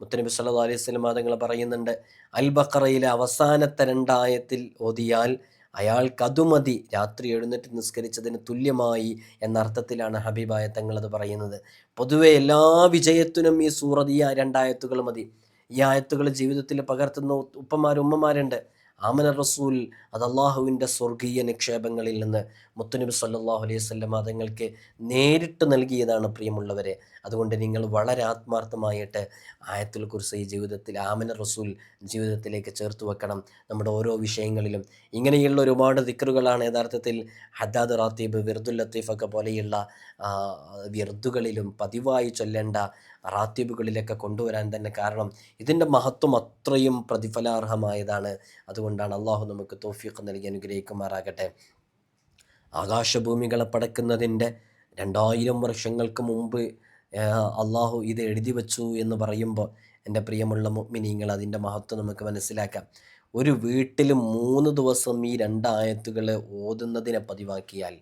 മുത്തനബി സല്ലാ അലൈഹി സ്വലം തങ്ങൾ പറയുന്നുണ്ട് അൽ ബക്കറയിലെ അവസാനത്തെ രണ്ടായത്തിൽ ഓതിയാൽ അയാൾക്ക് അതുമതി രാത്രി എഴുന്നേറ്റ് നിസ്കരിച്ചതിന് തുല്യമായി എന്ന അർത്ഥത്തിലാണ് ഹബീബായ തങ്ങളത് പറയുന്നത്. പൊതുവെ എല്ലാ വിജയത്തിനും ഈ സൂറത് ഈ രണ്ടായത്തുകൾ മതി. ഈ ആയത്തുകൾ ജീവിതത്തിൽ പകർത്തുന്ന ഉപ്പമാരും ഉമ്മമാരുണ്ട്. ആമന റസൂൽ അത് അള്ളാഹുവിന്റെ സ്വർഗീയ നിക്ഷേപങ്ങളിൽ നിന്ന്. മുത്തുനബി സല്ലാഹു അലൈഹി സ്വല്ലം അതുങ്ങൾക്ക് നേരിട്ട് നൽകിയതാണ് പ്രിയമുള്ളവരെ. അതുകൊണ്ട് നിങ്ങൾ വളരെ ആത്മാർത്ഥമായിട്ട് ആയത്തുൽ കുർസി ജീവിതത്തിൽ ആമന റസൂൽ ജീവിതത്തിലേക്ക് ചേർത്ത് വെക്കണം. നമ്മുടെ ഓരോ വിഷയങ്ങളിലും ഇങ്ങനെയുള്ള ഒരുപാട് ദിക്കറുകളാണ് യഥാർത്ഥത്തിൽ ഹദാദ് റാത്തീബ് വിർദുൽ ലത്തീഫൊക്കെ പോലെയുള്ള വിർദുകളിലും പതിവായി ചൊല്ലേണ്ട റാത്തീബുകളിലൊക്കെ കൊണ്ടുവരാൻ തന്നെ കാരണം ഇതിന്റെ മഹത്വം അത്രയും പ്രതിഫലാർഹമായതാണ്. അതുകൊണ്ടാണ് അള്ളാഹു നമുക്ക് തോഫീഖ് നൽകി അനുഗ്രഹിക്കുമാറാകട്ടെ. ആകാശഭൂമികളെ പടക്കുന്നതിന്റെ രണ്ടായിരം വർഷങ്ങൾക്ക് മുമ്പ് അള്ളാഹു ഇത് എഴുതി വച്ചു എന്ന് പറയുമ്പോൾ എന്റെ പ്രിയമുള്ള മിനിങ്ങൾ അതിന്റെ മഹത്വം നമുക്ക് മനസ്സിലാക്കാം. ഒരു വീട്ടിൽ മൂന്ന് ദിവസം ഈ രണ്ടായത്തുകൾ ഓതുന്നതിനെ പതിവാക്കിയാൽ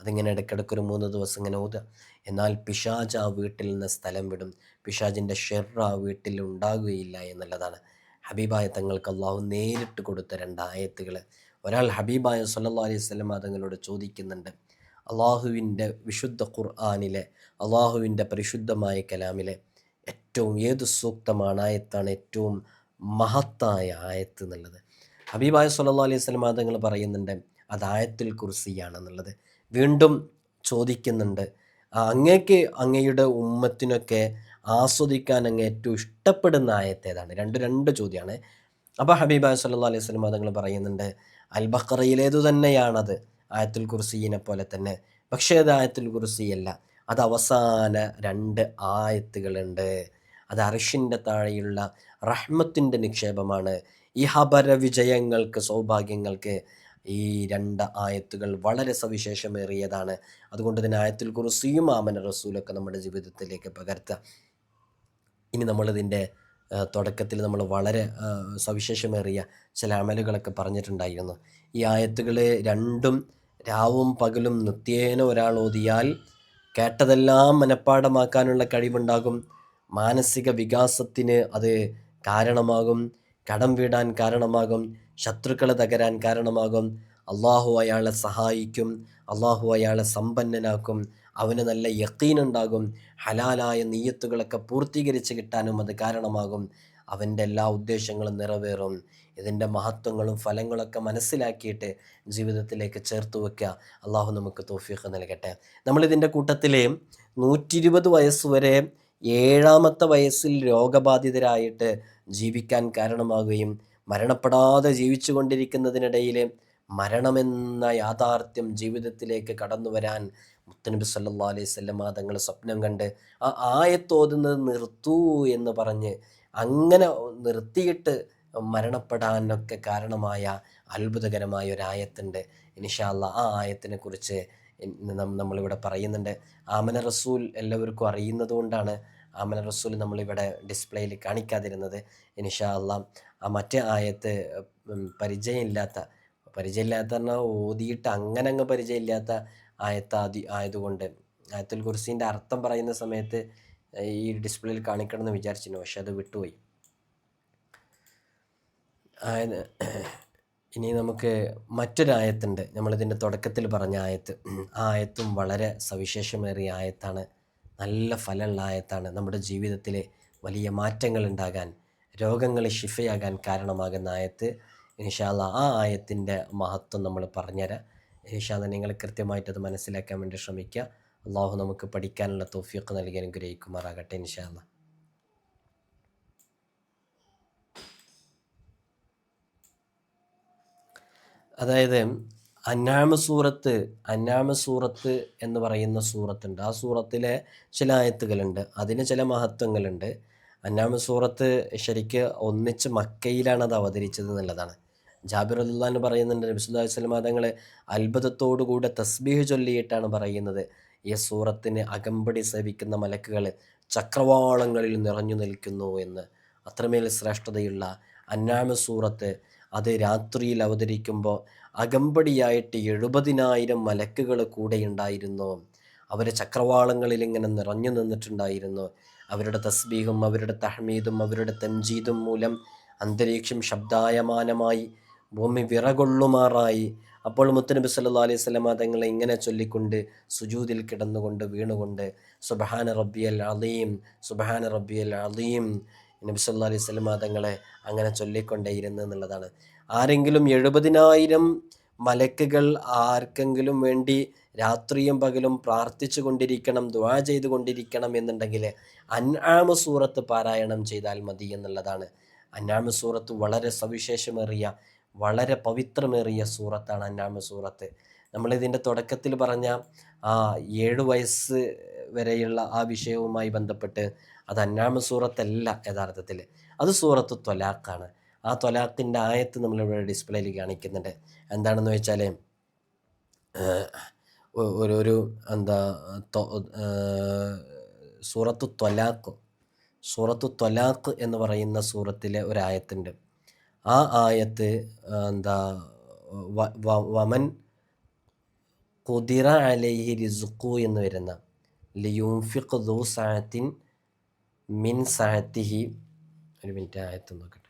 അതിങ്ങനെ ഇടയ്ക്കിടയ്ക്ക് ഒരു മൂന്ന് ദിവസം ഇങ്ങനെ ഓതുക. എന്നാൽ പിശാജ് ആ വീട്ടിൽ നിന്ന് സ്ഥലം വിടും. പിശാജിന്റെ ഷെർ ആ വീട്ടിൽ ഉണ്ടാകുകയില്ല എന്നുള്ളതാണ്. ഹബീബായ തങ്ങൾക്ക് അള്ളാഹു നേരിട്ട് കൊടുത്ത രണ്ടായത്തുകൾ ഒരാൾ ഹബീബായ സല്ലാ അലൈഹി സ്വലം തങ്ങളോട് ചോദിക്കുന്നുണ്ട് അള്ളാഹുവിന്റെ വിശുദ്ധ ഖുർആാനിലെ അള്ളാഹുവിന്റെ പരിശുദ്ധമായ കലാമിലെ ഏറ്റവും ഏത് സൂക്തമാണ് ആയത്താണ് ഏറ്റവും മഹത്തായ ആയത്ത് എന്നുള്ളത്? ഹബീബായ സല്ലാ അലൈഹി സ്വലം തങ്ങൾ പറയുന്നുണ്ട് അത് ആയത്തിൽ കുർസിയാണെന്നുള്ളത്. വീണ്ടും ചോദിക്കുന്നുണ്ട് അങ്ങേക്ക് അങ്ങയുടെ ഉമ്മത്തിനൊക്കെ ആസ്വദിക്കാൻ അങ്ങ് ഏറ്റവും ഇഷ്ടപ്പെടുന്ന ആയത്തേതാണ് രണ്ട് രണ്ട് ചോദ്യമാണ്. അപ്പോൾ ഹബീബായ സല്ലാ അലൈഹി സ്വലം തങ്ങൾ പറയുന്നുണ്ട് അൽ ബക്കറയിലേതു തന്നെയാണത്. ആയത്തുൽ കുർസീനെ പോലെ തന്നെ. പക്ഷേ അത് ആയത്തുൽ കുർസിയല്ല. അത് അവസാന രണ്ട് ആയത്തുകളുണ്ട്. അത് അറിഷിന്റെ താഴെയുള്ള റഹ്മത്തിന്റെ നിക്ഷേപമാണ്. ഇഹപര വിജയങ്ങൾക്ക് സൗഭാഗ്യങ്ങൾക്ക് ഈ രണ്ട് ആയത്തുകൾ വളരെ സവിശേഷമേറിയതാണ്. അതുകൊണ്ട് തന്നെ ആയത്തുൽ കുറിസിയും ആമന റസൂലൊക്കെ നമ്മുടെ ജീവിതത്തിലേക്ക് പകർത്തുക. ഇനി നമ്മളിതിന്റെ തുടക്കത്തിൽ നമ്മൾ വളരെ സവിശേഷമേറിയ ചില അമലുകളൊക്കെ പറഞ്ഞിട്ടുണ്ടായിരുന്നു. ഈ ആയത്തുകളെ രണ്ടും രാവും പകലും നിത്യേന ഒരാൾ ഓതിയാൽ കേട്ടതെല്ലാം മനഃപ്പാടമാക്കാനുള്ള കഴിവുണ്ടാകും. മാനസിക വികാസത്തിന് അത് കാരണമാകും. കടം വീടാൻ കാരണമാകും. ശത്രുക്കളെ തകരാൻ കാരണമാകും. അള്ളാഹു അയാളെ സഹായിക്കും. അള്ളാഹു അയാളെ സമ്പന്നനാക്കും. അവന് നല്ല യക്കീനുണ്ടാകും ഹലാലായ നീയത്തുകളൊക്കെ പൂർത്തീകരിച്ച് കിട്ടാനും അത് കാരണമാകും. അവന്റെ എല്ലാ ഉദ്ദേശങ്ങളും നിറവേറും. ഇതിന്റെ മഹത്വങ്ങളും ഫലങ്ങളൊക്കെ മനസ്സിലാക്കിയിട്ട് ജീവിതത്തിലേക്ക് ചേർത്ത് വയ്ക്കുക. അള്ളാഹു നമുക്ക് തോഫീഖ് നൽകട്ടെ. നമ്മളിതിന്റെ കൂട്ടത്തിൽ നൂറ്റി ഇരുപത് വയസ്സ് വരെ ഏഴാമത്തെ വയസ്സിൽ രോഗബാധിതരായിട്ട് ജീവിക്കാൻ കാരണമാകുകയും മരണപ്പെടാതെ ജീവിച്ചു കൊണ്ടിരിക്കുന്നതിനിടയിൽ മരണമെന്ന യാഥാർത്ഥ്യം ജീവിതത്തിലേക്ക് കടന്നു വരാൻ മുത്തനബി സല്ലാ അലൈഹി സ്വല്ലമ്മ തങ്ങൾ സ്വപ്നം കണ്ട് ആ ആയത്തോതുന്നത് നിർത്തൂ എന്ന് പറഞ്ഞ് അങ്ങനെ നിർത്തിയിട്ട് മരണപ്പെടാനൊക്കെ കാരണമായ അത്ഭുതകരമായ ഒരു ആയത്തുണ്ട്. ഇനിഷാല്ല ആ ആയത്തിനെ കുറിച്ച് നമ്മളിവിടെ പറയുന്നുണ്ട്. ആമന റസൂൽ എല്ലാവർക്കും അറിയുന്നത് കൊണ്ടാണ് ആമന റസൂൽ നമ്മളിവിടെ ഡിസ്പ്ലേയിൽ കാണിക്കാതിരുന്നത്. ഇനിഷാ അല്ലാം ആ മറ്റേ ആയത്ത് പരിചയമില്ലാത്ത പരിചയമില്ലാത്ത പറഞ്ഞാൽ ഓതിയിട്ട് അങ്ങനെ അങ്ങ് പരിചയമില്ലാത്ത ആയത്താതി ആയതുകൊണ്ട്. ആയത്തുൽ കുർസീന്റെ അർത്ഥം പറയുന്ന സമയത്ത് ഈ ഡിസ്പ്ലേയിൽ കാണിക്കണം എന്ന് വിചാരിച്ചിരുന്നു പക്ഷെ അത് വിട്ടുപോയി. ഇനി നമുക്ക് മറ്റൊരായത്തുണ്ട് നമ്മളിതിന്റെ തുടക്കത്തിൽ പറഞ്ഞ ആയത്ത്. ആ ആയത്തും വളരെ സവിശേഷമേറിയ ആയത്താണ്. നല്ല ഫലമുള്ള ആയത്താണ്. നമ്മുടെ ജീവിതത്തിലെ വലിയ മാറ്റങ്ങൾ ഉണ്ടാകാൻ രോഗങ്ങൾ ശിഫയാകാൻ കാരണമാകുന്ന ആയത്ത്. ഇൻഷാല്ല ആ ആയത്തിന്റെ മഹത്വം നമ്മൾ പറഞ്ഞുതരാം. ഇൻഷാല്ല നിങ്ങൾ കൃത്യമായിട്ട് അത് മനസ്സിലാക്കാൻ വേണ്ടി ശ്രമിക്കുക. അള്ളാഹു നമുക്ക് പഠിക്കാനുള്ള തോഫിയൊക്കെ നൽകി അനുഗ്രഹിക്കുമാറാകട്ടെ ഇൻഷാല്ല അതായത് അന്നാമ സൂറത്ത് അന്നാമ സൂറത്ത് എന്ന് പറയുന്ന സൂറത്തുണ്ട്. ആ സൂറത്തിലെ ചില ആയത്തുകളുണ്ട്. അതിന് ചില മഹത്വങ്ങളുണ്ട്. അന്നാമ സൂറത്ത് ശരിക്ക് ഒന്നിച്ച് മക്കയിലാണ് അത് അവതരിച്ചത് എന്നുള്ളതാണ്. ജാബിർ അല്ലാൻ പറയുന്നുണ്ട് നബിസുല്ലാഹി വസ്ലമ തങ്ങൾ അത്ഭുതത്തോടുകൂടെ തസ്ബീഹ് ചൊല്ലിയിട്ടാണ് പറയുന്നത്. ഈ സൂറത്തിന് അകമ്പടി സേവിക്കുന്ന മലക്കുകൾ ചക്രവാളങ്ങളിൽ നിറഞ്ഞു നിൽക്കുന്നു എന്ന്. അത്രമേൽ ശ്രേഷ്ഠതയുള്ള അന്നാമ സൂറത്ത് അത് രാത്രിയിൽ അവതരിക്കുമ്പോൾ അകമ്പടിയായിട്ട് എഴുപതിനായിരം മലക്കുകൾ കൂടെ ഉണ്ടായിരുന്നു. അവർ ചക്രവാളങ്ങളിൽ ഇങ്ങനെ നിറഞ്ഞു നിന്നിട്ടുണ്ടായിരുന്നു. അവരുടെ തസ്ബീഹും അവരുടെ തഹ്മീദും അവരുടെ തൻജീദും മൂലം അന്തരീക്ഷം ശബ്ദായമാനമായി ഭൂമി വിറകൊള്ളുമാറായി. അപ്പോൾ മുത്തനബി സല്ലാ അലൈഹി സ്വലമ തങ്ങളെ ഇങ്ങനെ ചൊല്ലിക്കൊണ്ട് സുജൂതിൽ കിടന്നുകൊണ്ട് വീണുകൊണ്ട് സുബഹാന റബ്ബിയൽ അലീം സുബഹാന റബ്ബിയൽ അലീം നബി സല്ലാ അലൈഹി സ്വലമ തങ്ങളെ അങ്ങനെ ചൊല്ലിക്കൊണ്ടേയിരുന്നു എന്നുള്ളതാണ്. ആരെങ്കിലും എഴുപതിനായിരം മലക്കുകൾ ആർക്കെങ്കിലും വേണ്ടി രാത്രിയും പകലും പ്രാർത്ഥിച്ചു കൊണ്ടിരിക്കണം ദ്വാ ചെയ്തു കൊണ്ടിരിക്കണം എന്നുണ്ടെങ്കിൽ അൻആമ സൂറത്ത് പാരായണം ചെയ്താൽ മതി എന്നുള്ളതാണ്. അന്നാമ സൂറത്ത് വളരെ സവിശേഷമേറിയ വളരെ പവിത്രമേറിയ സൂറത്താണ് അന്നാമ സൂറത്ത്. നമ്മളിതിന്റെ തുടക്കത്തിൽ പറഞ്ഞ ആ ഏഴു വയസ്സ് വരെയുള്ള ആ വിഷയവുമായി ബന്ധപ്പെട്ട് അത് അന്നാമ സൂറത്തല്ല യഥാർത്ഥത്തിൽ. അത് സൂറത്ത് ത്വലാഖാണ് ആ ത്വലാഖിന്റെ ആയത്ത് നമ്മളിവിടെ ഡിസ്പ്ലേയിൽ കാണിക്കുന്നുണ്ട്. എന്താണെന്ന് വെച്ചാൽ ഒരു ഒരു എന്താ സൂറത്ത് ത്വലാഖ് സൂറത്ത് ത്വലാഖ് എന്ന് പറയുന്ന സൂറത്തിലെ ഒരായത്തുണ്ട്. ആ ആയത്ത് എന്താ വമൻ കുതിറ അലൈഹി റിസുഖു എന്ന് വരുന്ന ലിയൂഫിഖ് ദു സാത്തിൻ മിൻ സാത്തിഹി ഒരു മിനിറ്റ് ആയത്ത് നോക്കട്ടെ.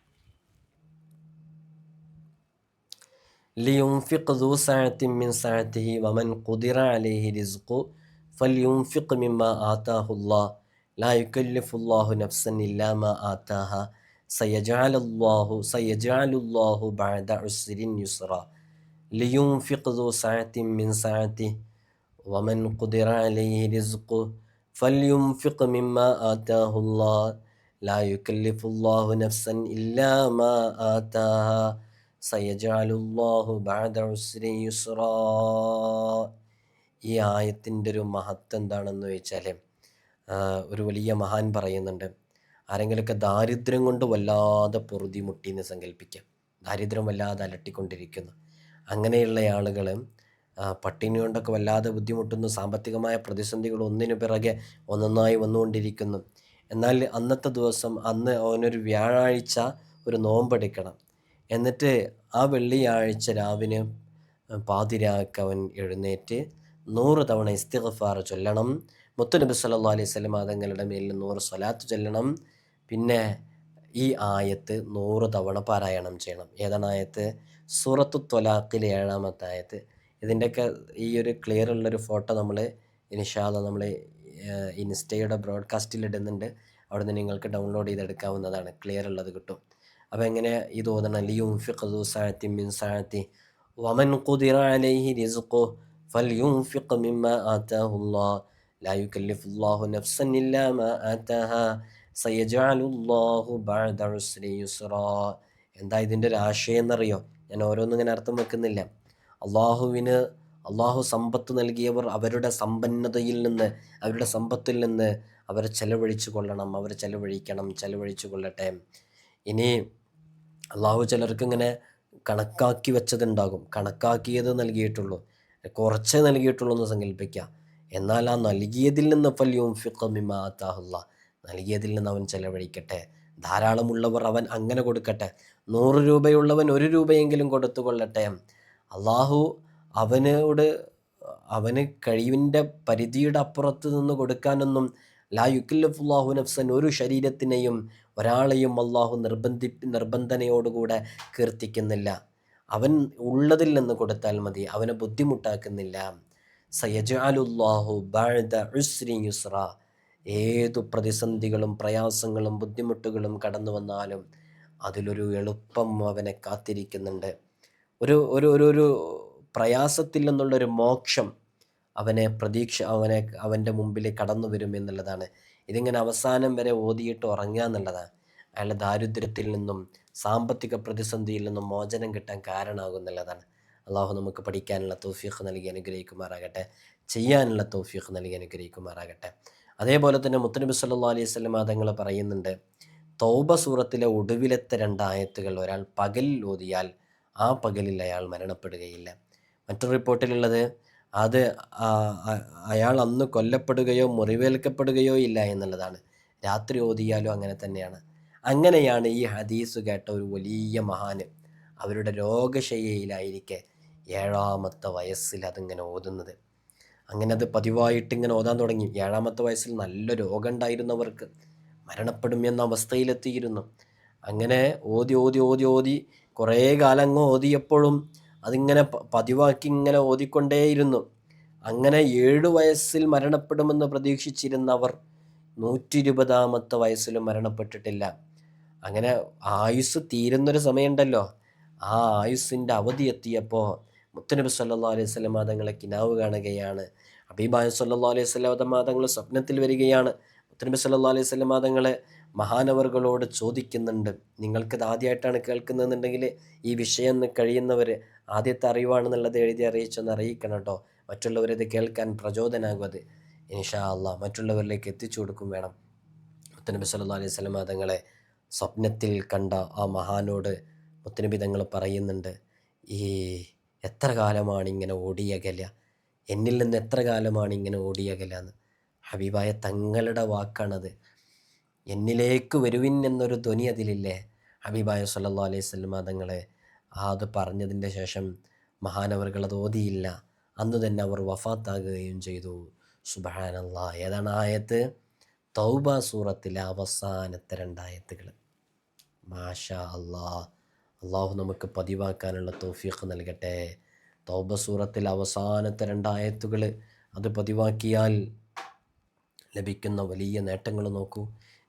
ലിയുംഫിഖ് ദു സാത്തിൻ മിൻ സാത്തിഹി വമൻ കുതിറ അലൈഹി റിസുഖു ഫൽയുംഫിഖ് മിമ്മ ആതാഹുല്ലാ ലാ യുക്കല്ലിഫുല്ലാഹു നഫ്സൻ ഇല്ലാ മാ ആതാഹ. സയജാലല്ലാഹു സയ്യജാലുല്ലാഹു ബഅദ ഉസ്രിൻ യുസ്റ ലിയുംഫിഖ് ദു സഅത്തിൻ മിൻ സഅതി വമൻ ഖുദിറ അലൈഹി റിസ്ഖു ഫൽയുംഫിഖ് മിമ്മ ആതാഹുല്ലാഹ് ലാ യുകല്ലിഫുല്ലാഹു നഫ്സൻ ഇല്ലാ മാ ആതാഹ സയജാലുല്ലാഹു ബാദ ഉസ്രിൻ യുസ്റ. ഈ ആയത്തിന്റെ ഒരു മഹത്വം എന്താണെന്ന് ചോദിച്ചാൽ ഒരു വലിയ മഹാൻ പറയുന്നുണ്ട്. ആരെങ്കിലുമൊക്കെ ദാരിദ്ര്യം കൊണ്ട് വല്ലാതെ പൊറുതി മുട്ടിയെന്ന് സങ്കല്പിക്കാം ദാരിദ്ര്യം വല്ലാതെ അലട്ടിക്കൊണ്ടിരിക്കുന്നു. അങ്ങനെയുള്ള ആളുകൾ പട്ടിണി കൊണ്ടൊക്കെ വല്ലാതെ ബുദ്ധിമുട്ടുന്നു. സാമ്പത്തികമായ പ്രതിസന്ധികൾ ഒന്നിനു പിറകെ ഒന്നൊന്നായി വന്നുകൊണ്ടിരിക്കുന്നു. എന്നാൽ അന്നത്തെ ദിവസം അന്ന് അവനൊരു വ്യാഴാഴ്ച ഒരു നോമ്പെടുക്കണം. എന്നിട്ട് ആ വെള്ളിയാഴ്ച രാവിലെ പാതിരാക്ക് അവൻ എഴുന്നേറ്റ് നൂറ് തവണ ഇസ്തിഗഫാർ ചൊല്ലണം. മുത്തുനബി സല്ലാ അലൈഹി സ്വലം തങ്ങളുടെ മേലിൽ നൂറ് സ്വലാത്ത് ചൊല്ലണം. പിന്നെ ഈ ആയത്ത് നൂറ് തവണ പാരായണം ചെയ്യണം. ഏതാണ് ആയത്ത്? സൂറത്തു ത്വലാഖിലെ ഏഴാമത്തെ ആയത്ത്. ഇതിന്റെയൊക്കെ ഈ ഒരു ക്ലിയർ ഉള്ളൊരു ഫോട്ടോ നമ്മൾ ഇനിഷാദ നമ്മൾ ഇൻസ്റ്റയുടെ ബ്രോഡ്കാസ്റ്റിൽ ഇടുന്നുണ്ട് അവിടുന്ന് നിങ്ങൾക്ക് ഡൗൺലോഡ് ചെയ്തെടുക്കാവുന്നതാണ്. ക്ലിയർ ഉള്ളത് കിട്ടും. അപ്പോൾ എങ്ങനെ ഇത് ഓതണം ലിയും ഫിഖു സാഴത്തി മിൻ സാഴത്തി വമൻ ഖുദിറ അലൈഹി റിസ്ഖു ലാ യുകല്ലിഫുല്ലാഹു നഫ്സൻ ഇല്ലാ മാ ആതാഹാ. സയജാലുല്ലാഹു ബഅദ എന്താ ഇതിന്റെ ഒരു ആശയം എന്നറിയോ? ഞാൻ ഓരോന്നും ഇങ്ങനെ അർത്ഥം വെക്കുന്നില്ല. അള്ളാഹുവിന് അള്ളാഹു സമ്പത്ത് നൽകിയവർ അവരുടെ സമ്പന്നതയിൽ നിന്ന് അവരുടെ സമ്പത്തിൽ നിന്ന് അവർ ചെലവഴിച്ചു കൊള്ളണം അവർ ചെലവഴിക്കണം ചെലവഴിച്ചു കൊള്ളട്ടെ. ഇനി അള്ളാഹു ചിലർക്ക് ഇങ്ങനെ കണക്കാക്കി വെച്ചതുണ്ടാകും. കണക്കാക്കിയത് നൽകിയിട്ടുള്ളൂ. കുറച്ചേ നൽകിയിട്ടുള്ളൂ എന്ന് സങ്കല്പിക്കുക എന്നാൽ ആ നൽകിയതിൽ നിന്ന് ഫല്യവും ഫിഖമിമാ അത്താഹുല്ല നൽകിയതിൽ നിന്ന് അവൻ ചെലവഴിക്കട്ടെ. ധാരാളമുള്ളവർ അവൻ അങ്ങനെ കൊടുക്കട്ടെ. നൂറ് രൂപയുള്ളവൻ ഒരു രൂപയെങ്കിലും കൊടുത്തു കൊള്ളട്ടെ അള്ളാഹു അവനോട് അവന് കഴിവിന്റെ പരിധിയുടെ അപ്പുറത്ത് നിന്ന് കൊടുക്കാനൊന്നും ലാ യുക്കില്ലാഹു നഫ്സൻ ഒരു ശരീരത്തിനെയും ഒരാളെയും അള്ളാഹു നിർബന്ധി നിർബന്ധനയോടുകൂടെ കീർത്തിക്കുന്നില്ല. അവൻ ഉള്ളതിൽ നിന്ന് കൊടുത്താൽ മതി അവനെ ബുദ്ധിമുട്ടാക്കുന്നില്ല. സയജാലുല്ലാഹു ബാഴ്ദ ഉസ്രി യുസ്ര ഏതു പ്രതിസന്ധികളും പ്രയാസങ്ങളും ബുദ്ധിമുട്ടുകളും കടന്നു വന്നാലും അതിലൊരു എളുപ്പം അവനെ കാത്തിരിക്കുന്നുണ്ട്. ഒരു ഒരു ഒരു ഒരു പ്രയാസത്തിൽ നിന്നുള്ളൊരു മോക്ഷം അവനെ പ്രതീക്ഷ അവനെ അവന്റെ മുമ്പിൽ കടന്നു വരും എന്നുള്ളതാണ്. ഇതിങ്ങനെ അവസാനം വരെ ഓതിയിട്ട് ഉറങ്ങുക എന്നുള്ളതാണ് അയാളുടെ ദാരിദ്ര്യത്തിൽ നിന്നും സാമ്പത്തിക പ്രതിസന്ധിയിൽ നിന്നും മോചനം കിട്ടാൻ കാരണമാകും എന്നുള്ളതാണ്. അള്ളാഹു നമുക്ക് പഠിക്കാനുള്ള തോഫീഖ് നൽകി അനുഗ്രഹിക്കുമാറാകട്ടെ ചെയ്യാനുള്ള തോഫീഖ് നൽകി അനുഗ്രഹിക്കുമാറാകട്ടെ. അതേപോലെ തന്നെ മുത്തനബി സല്ലാ അലൈഹി സ്വലം തങ്ങൾ പറയുന്നുണ്ട്. തൗബ സൂറത്തിലെ ഒടുവിലത്തെ രണ്ടായത്തുകൾ ഒരാൾ പകലിൽ ഓതിയാൽ ആ പകലിൽ അയാൾ മരണപ്പെടുകയില്ല. മറ്റൊരു റിപ്പോർട്ടിലുള്ളത് അത് അയാൾ അന്ന് കൊല്ലപ്പെടുകയോ മുറിവേൽക്കപ്പെടുകയോ ഇല്ല എന്നുള്ളതാണ്. രാത്രി ഓതിയാലോ അങ്ങനെ തന്നെയാണ്. അങ്ങനെയാണ് ഈ ഹദീസ് കേട്ട ഒരു വലിയ മഹാന് അവരുടെ രോഗശയ്യയിലായിരിക്കെ ഏഴാമത്തെ വയസ്സിൽ അതിങ്ങനെ ഓതുന്നത്. അങ്ങനെ അത് പതിവായിട്ട് ഇങ്ങനെ ഓതാൻ തുടങ്ങി. ഏഴാമത്തെ വയസ്സിൽ നല്ല രോഗം ഉണ്ടായിരുന്നവർക്ക് മരണപ്പെടും എന്ന അവസ്ഥയിലെത്തിയിരുന്നു. അങ്ങനെ ഓതി ഓതി ഓതി ഓതി കുറേ കാലം ഓതിയപ്പോഴും അതിങ്ങനെ പതിവാക്കി ഇങ്ങനെ ഓതിക്കൊണ്ടേയിരുന്നു. അങ്ങനെ ഏഴു വയസ്സിൽ മരണപ്പെടുമെന്ന് പ്രതീക്ഷിച്ചിരുന്നവർ നൂറ്റി ഇരുപതാമത്തെ വയസ്സിലും മരണപ്പെട്ടിട്ടില്ല. അങ്ങനെ ആയുസ് തീരുന്നൊരു സമയമുണ്ടല്ലോ. ആ ആയുസ്സിന്റെ അവധി എത്തിയപ്പോൾ മുത്തനബി സല്ലാ അലൈഹി സ്വലം മാതങ്ങളെ കിനാവ് കാണുകയാണ്. അബീബായ സല്ലാ അലൈഹി സ്വലം മാതങ്ങൾ സ്വപ്നത്തിൽ വരികയാണ്. മുത്തനബി സല്ലാ അലൈഹി സ്വലം മാതങ്ങളെ മഹാനവറുകളോട് ചോദിക്കുന്നുണ്ട്. നിങ്ങൾക്കിത് ആദ്യമായിട്ടാണ് കേൾക്കുന്നതെന്നുണ്ടെങ്കിൽ ഈ വിഷയം കഴിയുന്നവർ ആദ്യത്തെ അറിവാണെന്നുള്ളത് എഴുതി അറിയിച്ചൊന്ന് അറിയിക്കണം കേട്ടോ മറ്റുള്ളവരത് കേൾക്കാൻ പ്രചോദനാകും അത് ഇൻഷാ അള്ളാ മറ്റുള്ളവരിലേക്ക് എത്തിച്ചു കൊടുക്കും വേണം. മുത്തനബി സല്ലാ അലൈഹി സ്വലം തങ്ങളെ സ്വപ്നത്തിൽ കണ്ട ആ മഹാനോട് മുത്തനബി തങ്ങൾ പറയുന്നുണ്ട് ഈ എത്ര കാലമാണ് ഇങ്ങനെ ഓടിയകല? എന്നിൽ നിന്ന് എത്ര കാലമാണ് ഇങ്ങനെ ഓടിയകല എന്ന്? ഹബീബായ തങ്ങളുടെ വാക്കാണത്. എന്നിലേക്ക് വരുവിൻ എന്നൊരു ധ്വനി അതിലില്ലേ? ഹബീബായ സല്ലാ അലൈഹി സ്വലമ തങ്ങളെ അത് പറഞ്ഞതിന്റെ ശേഷം മഹാനവറുകൾ ഓതിയില്ല. അന്ന് തന്നെ അവർ വഫാത്താകുകയും ചെയ്തു. സുബഹാനല്ല ഏതാണ് ആയത്ത്? തൗബ സൂറത്തിലെ അവസാനത്തെ രണ്ടായത്തുകൾ മാഷാ അല്ലാ അള്ളാഹു നമുക്ക് പതിവാക്കാനുള്ള തോഫീഖ് നൽകട്ടെ. തൗബ സൂറത്തിൽ അവസാനത്തെ രണ്ടായത്തുകൾ അത് പതിവാക്കിയാൽ ലഭിക്കുന്ന വലിയ നേട്ടങ്ങൾ നോക്കൂ.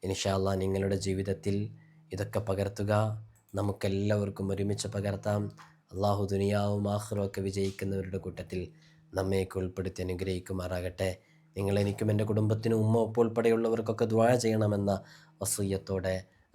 ഇൻഷാല്ല നിങ്ങളുടെ ജീവിതത്തിൽ ഇതൊക്കെ പകർത്തുക. നമുക്കെല്ലാവർക്കും ഒരുമിച്ച് പകർത്താം. അള്ളാഹു ദുനിയാവും ആഹ്റും ഒക്കെ വിജയിക്കുന്നവരുടെ കൂട്ടത്തിൽ നമ്മയൊക്കെ ഉൾപ്പെടുത്തി അനുഗ്രഹിക്കുമാറാകട്ടെ. നിങ്ങൾ എനിക്കും എന്റെ കുടുംബത്തിനും ഉമ്മ ഉപ്പുൾപ്പെടെയുള്ളവർക്കൊക്കെ ഉൾപ്പെടെയുള്ളവർക്കൊക്കെ ദ്വാ ചെയ്യണമെന്ന വസൂയത്തോടെ